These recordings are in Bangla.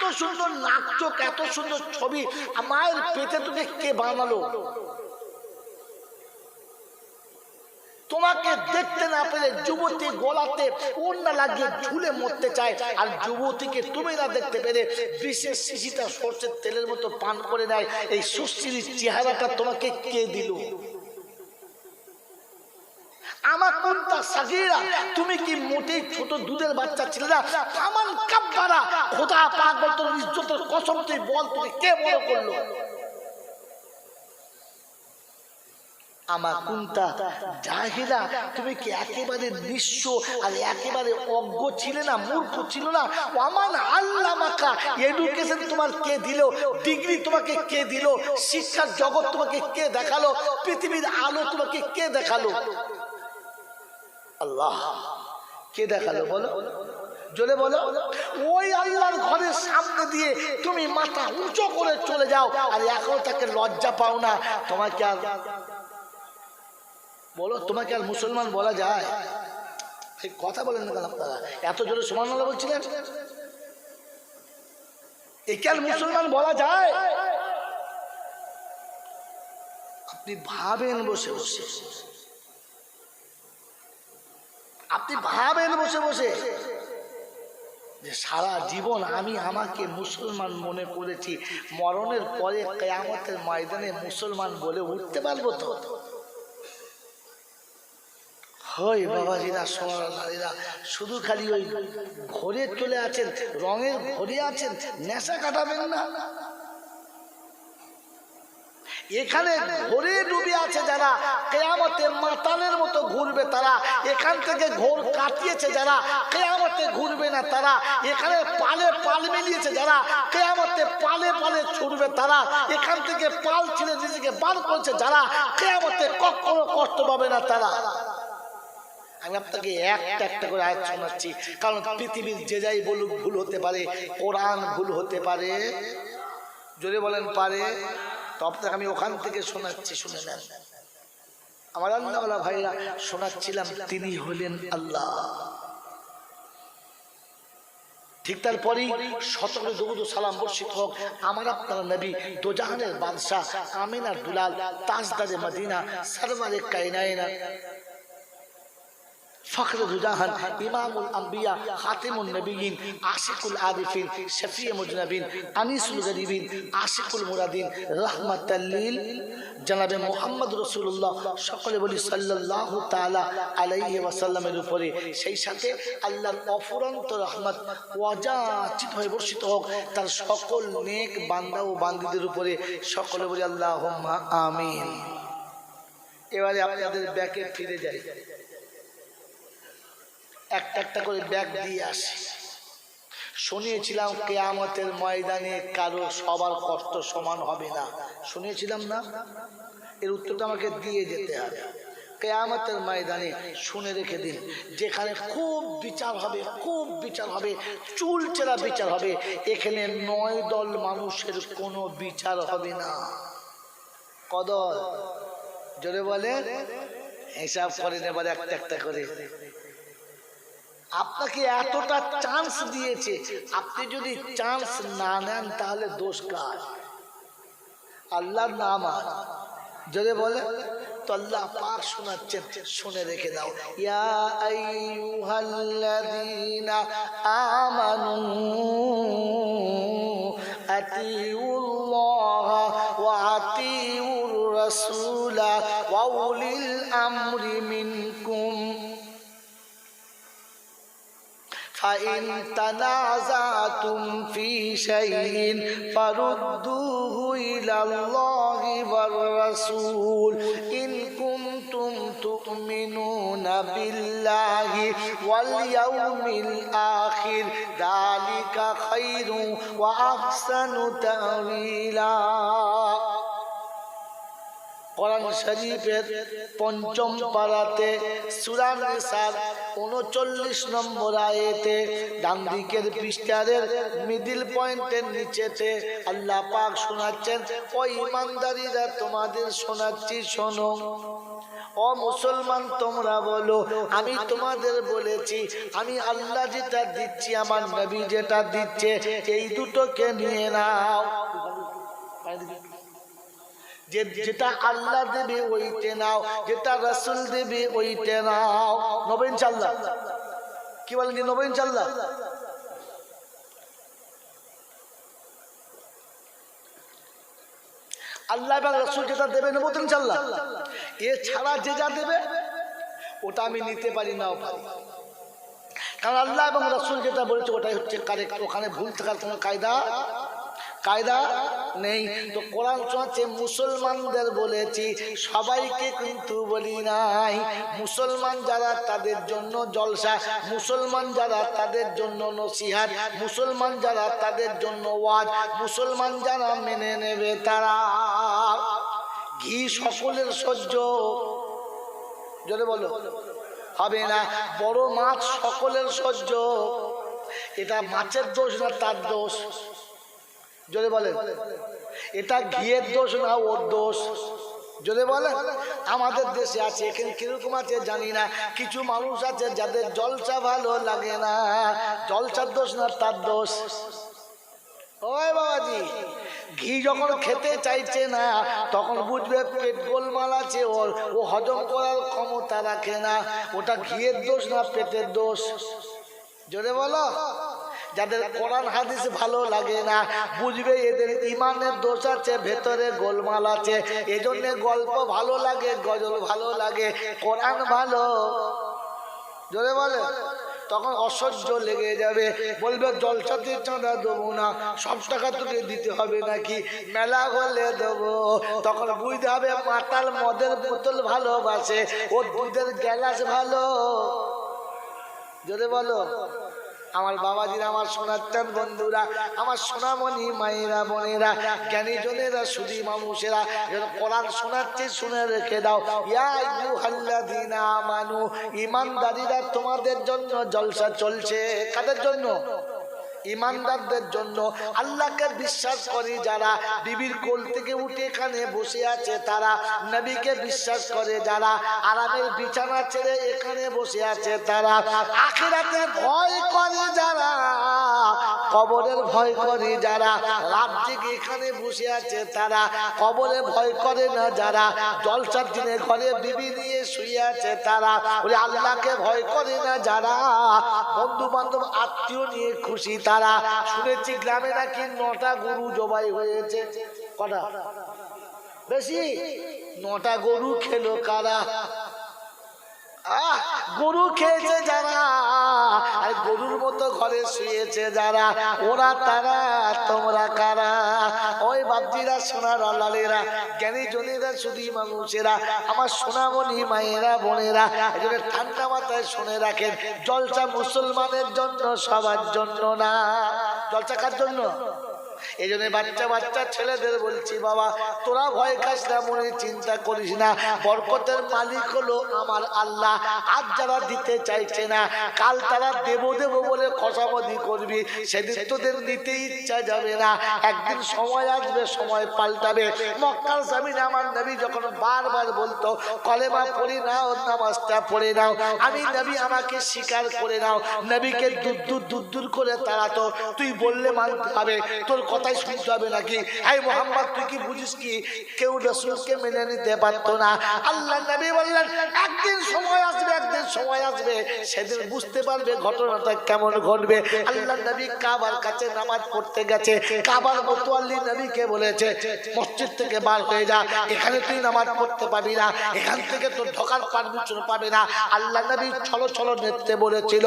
এত সুন্দর চোখ এত সুন্দর ছবি। মায়ের পেটে তোকে কে বানালো। তোমাকে দেখতে না পেলে যুবতী গলাতে ওড়না লাগিয়ে ঝুলে মরতে চায়। আর যুবতীকে তুমি না দেখতে পেলে বিশেষ শিশিটা সর্ষের তেলের মতো পান করে নেয়। এই সুশ্রীর চেহারাটা তোমাকে কে দিল? আমার তুমি কি মোটেই ছোট দুধের বাচ্চা ছিল না কামান কাব্বারা, খোদা কসম তুই বল, তোকে কে বড় করল? আমার তুমি কি একেবারে নিঃস্ব আর একেবারে অজ্ঞ ছিলে না, মূর্খ ছিল না? আমান আল্লাহ মাকা এডুকেশন তোমার কে দিল? ডিগ্রি তোমাকে কে দিল? শিক্ষার জগৎ তোমাকে কে দেখাল? পৃথিবীর আলো তোমাকে কে দেখাল? আল্লাহ। কে দেখাল বলো? জোরে বলো। ওই আল্লাহর ঘরের সামনে দিয়ে তুমি মাথা উঁচু করে চলে যাও, আর এখন তাকে লজ্জা পাও না। তোমাকে আর বলো তোমাকে আর মুসলমান বলা যায়? কথা বলেন না কেন আপনারা? এত জোরে সমান বলছিলেন? একে আর মুসলমান বলা যায়? আপনি ভাবেন বসে বসে। আপনি ভাবেন বসে বসে। যে সারা জীবন আমি আমাকে মুসলমান মনে করেছি, মরণের পরে কেয়ামতের ময়দানে মুসলমান বলে উঠতে পারব তো? হয় বাবাজিরা সোনারা শুধু খালি ওই ঘরে চলে আছেন, রঙের ঘরে আছেন, নেশা কাটাবেন না। এখানে ঘোরে ডুবে আছে যারা কেয়ামতে মাতালের মতো ঘুরবে তারা, এখান থেকে ঘোর কাটিয়েছে যারা, কেয়ামতে ঘুরবে না তারা, এখানে পালে পাল মিলিয়েছে যারা, কেয়ামতে পালে পালে ছুটবে তারা, এখান থেকে পাল ছিঁড়ে নিজেকে বার করছে যারা, কেয়ামতে কখনো কষ্ট পাবে না তারা। আমি আপনাকে একটা একটা করে আয়াত শোনাচ্ছি, কারণ পৃথিবীর যে যাই বলুক ভুল হতে পারে, কোরআন ভুল হতে পারে, জোরে বলেন পারে। তো আপনাকে আমি ওখান থেকে শোনাচ্ছি, শুনে নেন। আমার আল্লাহওয়ালা ভাইরা শোনাচ্ছিলাম, তিনি হলেন আল্লাহ। ঠিক তারপরেই সতর্ক দৌদ সালাম বর্ষিত হোক, আমার আপনার নবী দোজাহানের বাদশাহ আমিনা দুলাল তাজদারে মাদিনা সারমারে কাইনাইনা ফখর দুজাহান ইমামুল আম্বিয়া আশিকুল আশিকুল মুরাদিন জনাবে মোহাম্মদ রসুল্লাহ সকলে বলি সাল্লাহ তালা আলাইহি উপরে। সেই সাথে আল্লাহর অফুরন্ত রহমত ওয়াজাচিত হয়ে বর্ষিত হোক, তার সকল নেক বান্দা ও বান্দিদের উপরে সকলে বলি আল্লাহ আমিন। এবারে আপনাদের ব্যাকে ফিরে যাই। একটা একটা করে ব্যাগ দিয়ে আসি। শুনিয়েছিলাম কেয়ামতের ময়দানে কারও সবার কষ্ট সমান হবে না। শুনিয়েছিলাম না? এর উত্তরটা আমাকে দিয়ে যেতে হবে। কেয়ামতের ময়দানে শুনে রেখে দিন, যেখানে খুব বিচার হবে, খুব বিচার হবে, চুল চেরা বিচার হবে, এখানে নয় দল মানুষের কোনো বিচার হবে না। কদল জোরে বলে হিসাব করে নেবার একটা একটা করে। আপনাকে এতটা চান্স দিয়েছে। আপনি যদি চান্স না নেন, তাহলে দোষ কার? আল্লাহর নাম আর। যদি বলে শোনাচ্ছেন, শুনে রেখে দাও। ইয়া আমানু আমরি فإن تنازعتم في شيء فردوه إلى الله والرسول إن كنتم تؤمنون بالله واليوم الآخر ذلك خير وأحسن تأويلا কোরআন শরীফের পঞ্চম পাড়াতে সুরান নিসার উনচল্লিশ নম্বর আয়েতে ডান দিকের পৃষ্ঠারের মিডিল পয়েন্টের নিচেতে আল্লাহ পাক শোনাচ্ছেন, ও ইমানদারিরা, তোমাদের শোনাচ্ছি, শোনো। ও মুসলমান, তোমরা বলো, আমি তোমাদের বলেছি, আমি আল্লাহ যেটা দিচ্ছি, আমার নবী যেটা দিচ্ছে, এই দুটোকে নিয়ে নাও। যে যেটা আল্লাহ দেবে ওইটে নাও যেটা রসুল দেবে ওইটে নাও নবীন চাল্লা কি বলেন যে নবীন চাল্লা আল্লাহ এবং রসুল যেটা দেবে নেব তো ইনশাল্লাহ এছাড়া যে যা দেবে ওটা আমি নিতে পারি নাও কারণ আল্লাহ এবং রসুল যেটা বলেছে ওটাই হচ্ছে কারেক্ট ওখানে ভুল থাকার কোনো কায়দা কায়দা নেই। তো কোরআন শোনাচ্ছে মুসলমানদের বলেছি, সবাইকে কিন্তু বলি নাই, মুসলমান যারা তাদের জন্য জলসা, মুসলমান যারা তাদের জন্য নসিহাত, মুসলমান যারা তাদের জন্য ওয়াজ, মুসলমান যারা মেনে নেবে তারা ঘি সকলের সহ্য। জোরে বলো। হবে না, বড় মাছ সকলের সহ্য। এটা মাছের দোষ না তার দোষ? জোরে বলেন এটা ঘিয়ের দোষ না, ওর দোষ? যদি বলেন আমাদের দেশে আছে, এখানে কীরকম আছে জানি না। কিছু মানুষ আছে যাদের জলসা ভালো লাগে না। জলসার দোষ না, তার দোষ? ওই বাবাজি, ঘি যখন খেতে চাইছে না, তখন বুঝবে পেট গোলমাল আছে ওর। ও হজম করার ক্ষমতা রাখে না। ওটা ঘিয়ের দোষ না, পেটের দোষ? জোরে বলো যাদের কোরআন, হাদিস ভালো লাগে না, বুঝবে এদের ইমানের দোষ আছে, ভেতরে গোলমাল আছে। এজন্য গল্প ভালো লাগে, গজল ভালো লাগে, কোরআন ভালো। জোরে বলে? তখন অসহ্য লেগে যাবে। বলবে জলসাতে চাঁদা দেবো না। সব টাকা তোকে দিতে হবে নাকি? মেলা হলে দেবো। তখন বুঝতে হবে, মাতাল মদের বোতল ভালোবাসে, ওর দুধের গ্যালাস ভালো। জোরে বলো? আমার বাবাজির আমার সোনাচ্চান বন্ধুরা আমার সোনামণি মায়েরা বোনেরা জ্ঞানী জনেরা সুদী মানুষেরা কোরআন শোনাচ্ছে শুনে রেখে দাও। ইয়া মানু ইমানদারিরা তোমাদের জন্য জলসা চলছে। কাদের জন্য? ইমানদারদের জন্য আল্লাহকে বিশ্বাস করে যারা বিবির কোল থেকে উঠে এখানে বসে আছে, তারা নবীকে বিশ্বাস করে, যারা আরামের বিছানা ছেড়ে এখানে বসে আছে, তারা আখিরাতে ভয় করে যারা, কবরের ভয় করে যারা, রাত জেগে এখানে বসে আছে, তারা কবরে ভয় করে না যারা, জলসার দিনে ঘরে বিবি নিয়ে শুয়ে আছে, তারা ওই আল্লাহকে ভয় করে না যারা বন্ধু বান্ধব আত্মীয় নিয়ে খুশি তারা শুনেছি গ্রামে নাকি নটা গরু জবাই হয়েছে। কটা? বেশি? নটা গরু খেলো কারা? গরু খেয়েছে যারা, আর গরুর মতো ঘরে শুয়েছে যারা, ওরা তারা, তোমরা কারা? ওই বাপজিরা, সোনার লালেরা জ্ঞানী জনেরা শুধু মানুষেরা, আমার সোনামণি মায়েরা, বোনেরা ঠান্ডা মাথায় শুনে রাখেন জলসা মুসলমানের জন্য, সবার জন্য না। জলসা কার জন্য? এই জন্য বাচ্চা বাচ্চা ছেলেদের বলছি, বাবা, তোরা ভয় খাস না, মনে চিন্তা করিস না। বরকতের মালিক হলো আমার আল্লাহ। আজ যারা দিতে চাইছে না, কাল তারা দেব দেব বলে খসামদি করবি। সেদিন তোদের নিতে ইচ্ছা যাবে না। একদিন সময় আসবে, সময় পাল্টাবে। মক্কার জামিন আমার নবী যখন বারবার বলতো, কলেমা পড়ি নাও, নামাজটা পড়ে নাও। আমি নবী আমাকে স্বীকার করে নাও। নবীকে দূর দূর দূর দূর করে তাড়াতো। তুই বললে মানতে হবে। তোর কথাই শুনতে হবে নাকি? হাই মোহাম্মদ, তুই কি বুঝিস কি? কেউ রসুলকে মেনে নিতে পারতো না। আল্লাহ নবী বললেন, একদিন সময় সময় আসবে, সেদিন বুঝতে পারবে ঘটনাটা কেমন ঘটবে। আল্লাহ নবী কাবার কাছে নামাজ পড়তে গেছে। কাবার মতোয়াল্লি নবীকে বলেছে, মসজিদ থেকে বার হয়ে যা, এখানে তুই নামাজ পড়তে পাবি না, এখান থেকে তোর ঢোকার পারমিশন পাবে না। আল্লাহ নবী ছলো ছলো নেতে বলেছিল,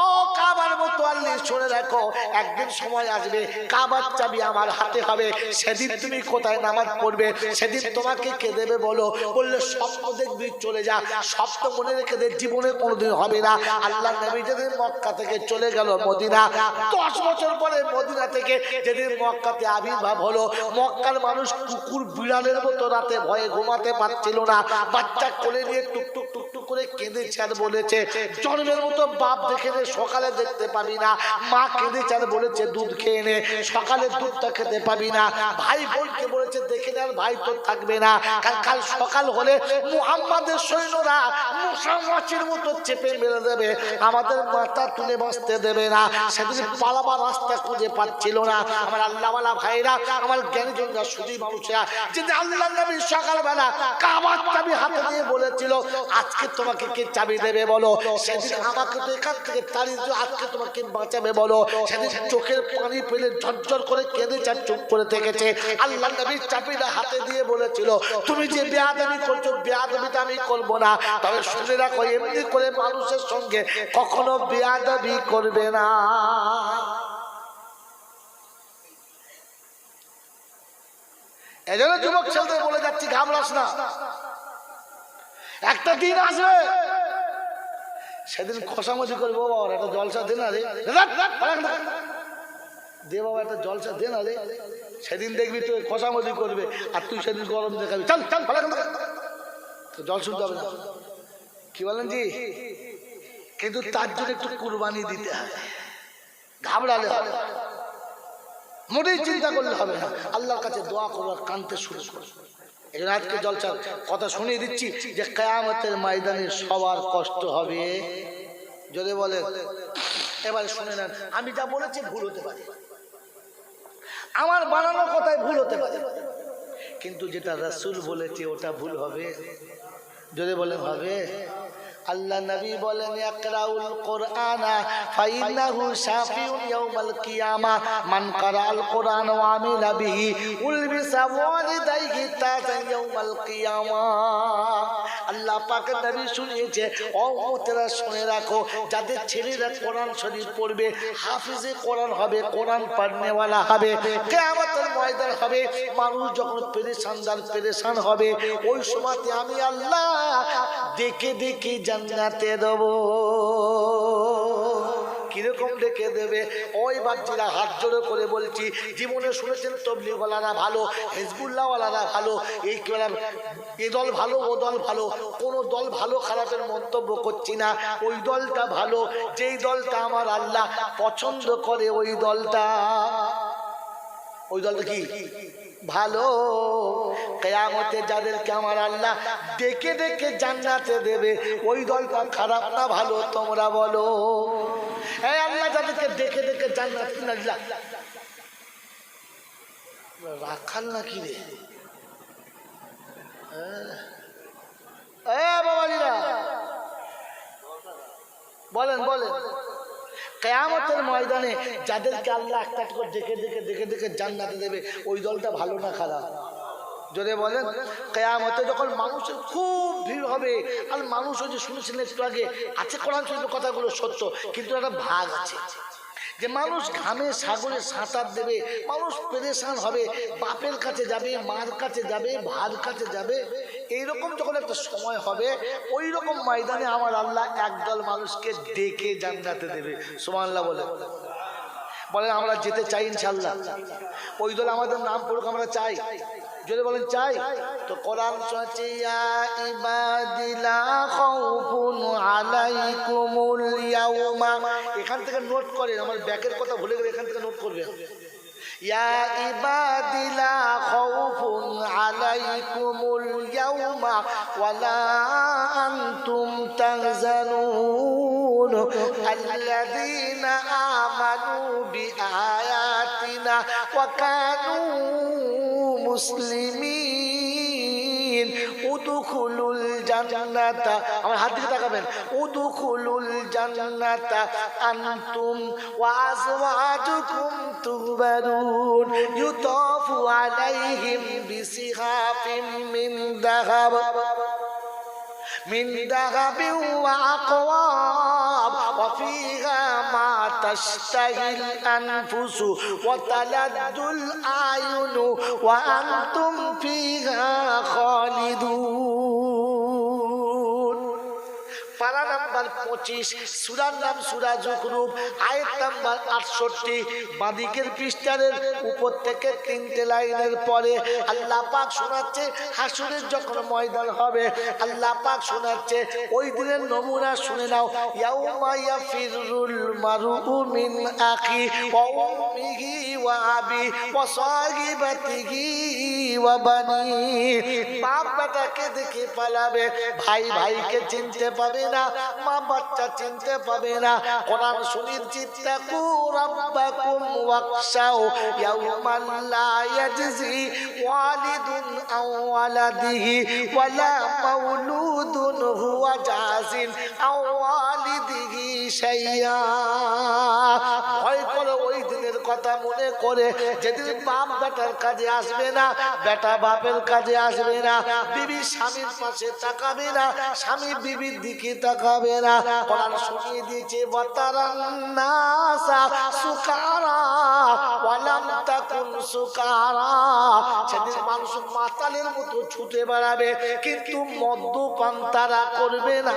ও কাবার মতোয়াল্লি, শুনে রাখো একদিন সময় আসবে, কাবার চাবি আমার হাতে হবে। সেদিন তুমি কোথায় নামাজ পড়বে? সেদিন তোমাকে কে দেবে বলো? বললে, স্বপ্ন দেখবি, চলে যা। স্বপ্ন মনে রেখে দে, জীবনে কোনোদিন হবে না। আল্লাহ নবী যেদিন মক্কা থেকে চলে গেল মদিনা, দশ বছর পরে মদিনা থেকে যেদিন মক্কাতে আবির্ভাব হলো, মক্কার মানুষ কুকুর বিড়ালের মতো রাতে ভয়ে ঘুমাতে পারছিল না। বাচ্চা কোলে নিয়ে টুকটুক টুকটুক করে কেঁদেছে আর বলেছে, জন্মের মতো বাপ দেখে নে, সকালে দেখতে পাবি না। মা কেঁদেছে আর বলেছে, দুধ খেয়ে নে, সকালে দুধটা খেতে পাবি না। ভাই বোনকে বলেছে, দেখে নেন ভাই তো থাকবে না। কাল- কাল সকাল হলে মুহাম্মাদের সৈন্যরা মুসামাছির মতো চেপে মেরে দেবে, আমাদের মাথা তুলে বাঁচতে দেবে না। সেদিন পালাবার রাস্তা খুঁজে পাচ্ছিল না। আমার আল্লাহওয়ালা ভাইরা, আমার মানুষেরা আল্লাহ নবী সকালবেলা কাবার চাবি হাতে বলেছিল, আজকে তোমাকে কে চাবি দেবে বলো? সেদিন আমাকে তো এখান থেকে তাড়িয়ে আজকে তোমাকে বাঁচাবে বলো। সেদিন চোখের পানি পেলে ঝরঝর করে কেঁদে চার চুপ করে থেকেছে। আল্লাহ নবীর চাবিটা হাতে দিয়ে বলেছিল, তুমি যে বেয়াদবি করছ, বেয়াদবিটা আমি করব না। তবে শুনে রাখো, এমনি করে মানুষের সঙ্গে কখনো বেয়াদবি করবে না। এজন্য যুবক বলে যাচ্ছি না। একটা দিন আসবে, সেদিন খসামজি করব বাবা, একটা জলসা দে না রে। দে বাবা, একটা জলসা দে না রে। সেদিন দেখবি তুই খসামজি করবে, আর তুই সেদিন গরম দেখাবি। চল চল তো জল শুনতে হবে কি বলেন জি? কিন্তু তার জন্য একটু কুরবানি দিতে হবে। ঘাবড়ালে হবে। মোটেই চিন্তা করলে হবে না। আল্লাহর কাছে দোয়া করব আর কানতে শুরু করব। এই জন্য আজকে জলসার কথা শুনিয়ে দিচ্ছি যে কেয়ামতের ময়দানে সবার কষ্ট হবে। যদি বলে এবারে শুনে নেন আমি যা বলেছি ভুল হতে পারে। আমার বানানো কথায় ভুল হতে পারে। কিন্তু যেটা রাসূল বলেছে ওটা ভুল হবে। যদি বলে হবে আল্লাহ নবী বলেন, ইকরাউল কুরআনা, ফাইন্নাহু শাফিউন ইয়াউমাল কিয়ামা, মান কারাল কুরআন ওয়া আমিলা বিহি, উলবিসা ওয়ালিদাইহি তাজান ইয়াউমাল কিয়ামা। আল্লাহ পাকে দাবি শুনিয়েছে, অমতেরা শুনে রাখো, যাদের ছেলেরা কোরআন শরীফ পড়বে, হাফিজে কোরআন হবে, কোরআন পান্নেওয়ালা হবে, কিয়ামতের ময়দান হবে, মানুষ যখন পেরেশান যার পেরেশান হবে, ওই সময়তে আমি আল্লাহ দেখে দেখে জান্নাতে দেব। কীরকম দেখে দেবে? ওই বাচ্চারা হাত জোড়ে করে বলছি, জীবনে শুনেছেন তবলিগওয়ালারা ভালো, হেজবুল্লাহওয়ালারা ভালো, এই এ দল ভালো, ও দল ভালো, কোনো দল ভালো খারাপের মন্তব্য করছি না। ওই দলটা ভালো, যেই দলটা আমার আল্লাহ পছন্দ করে, ওই দলটা। ওই দলটা কি? ভালো। কেয়ামতে যাদেরকে আমার আল্লাহ ডেকে ডেকে জান্নাতে দেবে, ওই দলটা খারাপ না ভালো, তোমরা বলো। এই আল্লাহ ডেকে ডেকে জান্নাত না আল্লাহ রাখাল নাকি রে? বাবাজিরা, বলেন বলেন। কেয়ামতের ময়দানে যাদেরকে আল্লাহ একটা করে দেখে দেখে দেখে দেখে জান্নাতে দেবে, ওই দলটা ভালো না খারাপ? যদি বলেন, কেয়ামতে যখন মানুষের খুব ভিড় হবে, আর মানুষ ওই যে শুনেছিলেন একটু আগে, আছে কোরআন শরীফের কথাগুলো সত্য, কিন্তু একটা ভাগ আছে। যে মানুষ ঘামে সাগরে সাঁতার দেবে, মানুষ পেরেশান হবে, বাপের কাছে যাবে, মার কাছে যাবে, ভার কাছে যাবে, এইরকম যখন একটা সময় হবে ওই রকম ময়দানে আমার আল্লাহ একদল মানুষকে ডেকে জান্নাতে দেবে। সোমাল্লাহ বলে বলেন, আমরা যেতে চাই ইনশাল্লাহ ওই দল আমাদের নাম পড়ুক, আমরা চাই। যদি বলেন চাই, তো কোরআন ইয়া ইবাদিলা খাউফুন আলাইকুমুল ইয়াউমা। এখান থেকে নোট করেন, আমার ব্যাকের কথা ভুলে গেলে এখান থেকে নোট করবেন। ইয়া ইবাদিলা খাউফুন আলাইকুমুল ইয়াউমা, ওয়ালা আনতুম তাহজানুন। আল্লাযীনা আমানু বিআয়াতিনা কানু মুসলিমিন উদখুলুল জান্নাতা আমার হাত দিকে তাকাবেন। উদখুলুল জান্নাতা আনতুম ওয়া আজওয়াজুকুম তুহবারুন ইউতাফু আলাইহিম বিসিহাফিম মিন দাহাব من ذهب وأقواب وفيها ما تشتهي الأنفس وتلد الأعين وأنتم فيها خالدون. পঁচিশ, সুরার নাম সুরা জুকরুব আয়ের নাম্বার আটষট্টি, বাদিকের পৃষ্ঠারের উপর থেকে তিনটে লাইনের পরে আল্লাহ পাক শোনাচ্ছে হাসুরের যখন ময়দান হবে, আল্লাহ পাক শোনাচ্ছে ওই দিনের নমুনা শুনে নাও, ইয়াউমা ইয়াফিরুল মারু মিন আখি ওয়া উম্মিহি ওয়াবি ওয়াসাহিবাতিহি ওয়াবানি। বাপ বেটাকে দেখে পালাবে, ভাই ভাইকে চিনতে পাবে না, মা বাচ্চা চিনতে পাবে না। কোরআন শুনির চিন্তা কু রাব্বাকুম ওয়াকশাও ইয়াউমান লা ইয়াজজি ওয়ালিদুন আও ওয়ালাদিহি, ওয়ালা মাউলুদুন হুয়া জাজিন আও ওয়ালিদিহি শাইয়া কথা মনে করে, যেদিন বাপ বেটার কাজে আসবে না, বেটা বাপের কাজে আসবে না, বিবি স্বামীর পাশে তাকাবে না, স্বামী বিবির দিকে তাকাবে না। কোরআন শুনিয়ে দিয়েছে বাতারান্নাসা সুকারা, ওয়ালাম তাকুন সুকারা। সেদিন মানুষ মাতালের মতো ছুটে বেড়াবে, কিন্তু মদ্যপান তারা করবে না।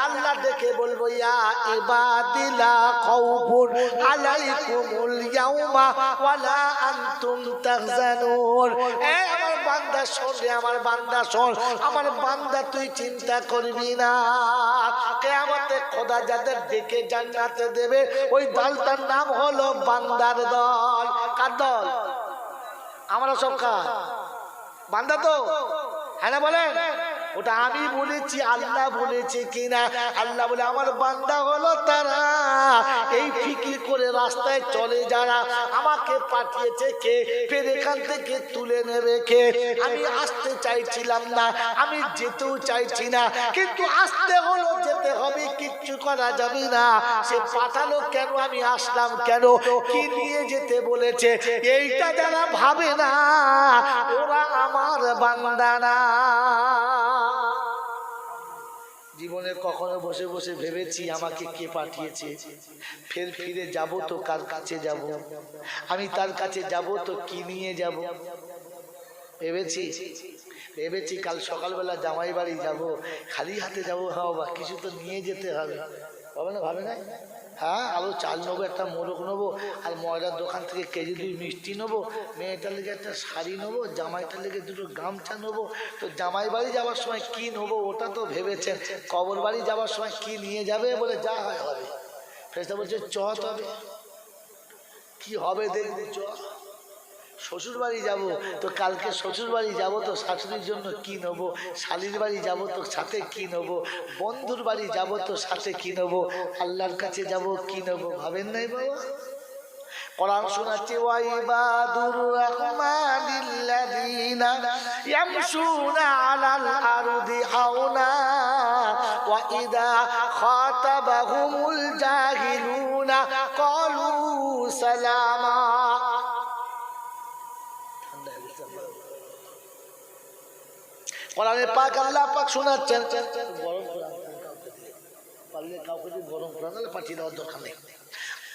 আল্লাহ ডেকে বলব, ইয়া আমার আমার বান্দা আমার বান্দা, তুই চিন্তা করবি খোদা যাদের ডেকে জান্নাতে দেবে, ওই দলটার নাম হলো বান্দার দল। কার দল? আমরা সব বান্দা তো? হ্যাঁ বলেন? ওটা আমি বলেছি আল্লাহ বলেছে কিনা? আল্লাহ বলে আমার বান্দা হলো তারা। এই ফিকির করে রাস্তায় চলে যারা আমাকে পাঠিয়েছে কে? ফের এখান থেকে তুলে নেবে কে? আমি আসতে চাইছিলাম না আমি যেতেও চাইছি না কিন্তু আসতে হলো যেতে হবে কিচ্ছু করা যাবে না। সে পাঠালো কেন? আমি আসলাম কেন? কি নিয়ে যেতে বলেছে? এইটা যারা ভাবে না ওরা আমার বান্দা না। জীবনে কখনো বসে বসে ভেবেছি আমাকে কে পাঠিয়েছে। ফের ফিরে যাব তো কার কাছে যাব? আমি তার কাছে যাব তো কি নিয়ে যাব? ভেবেছি ভেবেছি কাল সকালবেলা জামাই বাড়ি যাব, খালি হাতে যাব হ্যাঁ বা কিছু তো নিয়ে যেতে হবে। হবে না, ভাবে না হ্যাঁ আরও চাল নেব, একটা মোরগ নেব, আর ময়দার দোকান থেকে কেজি দুই মিষ্টি নেব, মেয়েটার লেগে একটা শাড়ি নেব, জামাইটার লেগে দুটো গামছা নেব। তো জামাই বাড়ি যাওয়ার সময় কি নেব ওটা তো ভেবেছেন। কবর বাড়ি যাওয়ার সময় কি নিয়ে যাবে বলে যা হয় হবে। ফেসটা বলছে, চ তবে। কি হবে দেখবে, চ। শ্বশুর বাড়ি যাব, তো কালকে শ্বশুর বাড়ি যাব, তো শাশুড়ির জন্য কি নেব? শালির বাড়ি যাব, তো সাথে কি নেব? বন্ধুর বাড়ি যাব, তো সাথে কি নেব? আল্লাহর কাছে যাব, কি নেব? ভাবেন নাই বাবা? কোরআন শোনাচ্ছে ওয়াইবাদুর রহমানিল্লাযীনা ইয়ামশুনা আলাল আরদি হাওনা, ওয়া ইদা খাতাবাহুমুল জাহিলুনা ক্বালু সালামা কোরআনে পাক আল্লাহ পাক শোনাচ্ছেন। গরম পারলে কাউকে যদি গরম হলে পাঠিয়ে দেওয়ার দরকার নেই।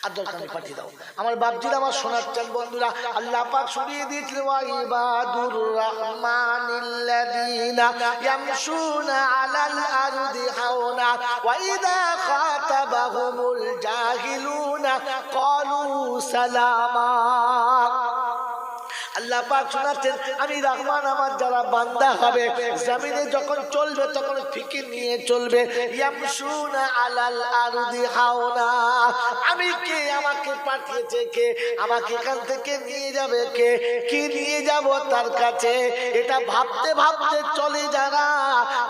আর দরকার নেই পাঠিয়ে দাও। আমার বাপজির আমার শোনাচ্ছেন বন্ধুরা আল্লাহ পাক শুনিয়ে দিয়েছিল ইবাদুর রহমানিল্লাযীনা ইয়ামশুনা আলাল আরদি হাওনা ওয়া ইযা খাতাবাহুমুল জাহিলুনা ক্বালু সালামা। আল্লাহ পাক শোনাচ্ছেন, আমি রহমান আমার যারা বান্দা হবে, জমিনে যখন চলবে, তখন ফিকির নিয়ে চলবে। আলাল আরদি হাওনা। আমি কে? আমাকে পাঠিয়েছে কে? আমাকে এখান থেকে নিয়ে যাবে কে? কি নিয়ে যাব তার কাছে? এটা ভাবতে ভাবতে চলে যারা,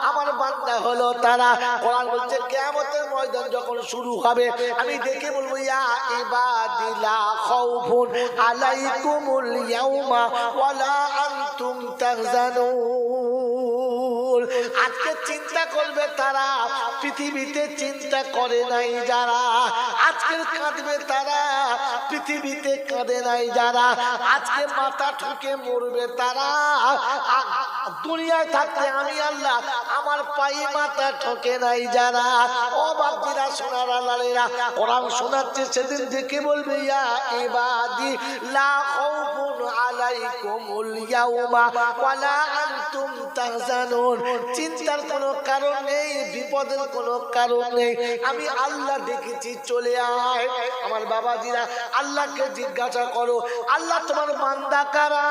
আমার বান্দা হলো তারা। কোরআন বলছে, কিয়ামতের ময়দান যখন শুরু হবে, আমি দেখে বলব, ইয়া ইবাদিলা খাউফুন আলাইকুমুল ইয়াউমা। আজকে চিন্তা করবে তারা, পৃথিবীতে চিন্তা করে নাই যারা। আজকে কাঁদবে তারা, পৃথিবীতে কাঁদে নাই যারা। আজকে মাথা ঠুকে মরবে তারা। দুনিয়ায় থাকতে আমি আল্লাহ, আমার পায়ে মাথা ঠকে নাই যারা। ও বাপজিরা, সোনারা, লালেরা, কোরআন শোনাচ্ছে, সেদিন দেখে বলবে, ইয়া ইবাদি, লা খাউফুন আলাইকুমুল ইয়াউমা ওয়ালা আনতুম তাহজানুন। চিন্তার কোনো কারণ নেই, বিপদের কোনো কারণ নেই। আমি আল্লাহ দেখেছি, চলে আয়। আমার বাবাজিরা, আল্লাহকে জিজ্ঞাসা করো, আল্লাহ তোমার বান্দা কারা?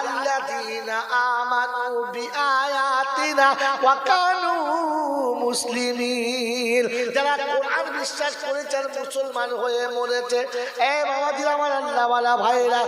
আল্লাহ দিনা আমানু বিআয়াতিনা ওয়া কানু মুসলিমিন। যারা কোরআন বিশ্বাস করেছেন মুসলমান হয়ে মরেছে। এ বাবাজিরা, আমার আল্লাহওয়ালা ভাইরা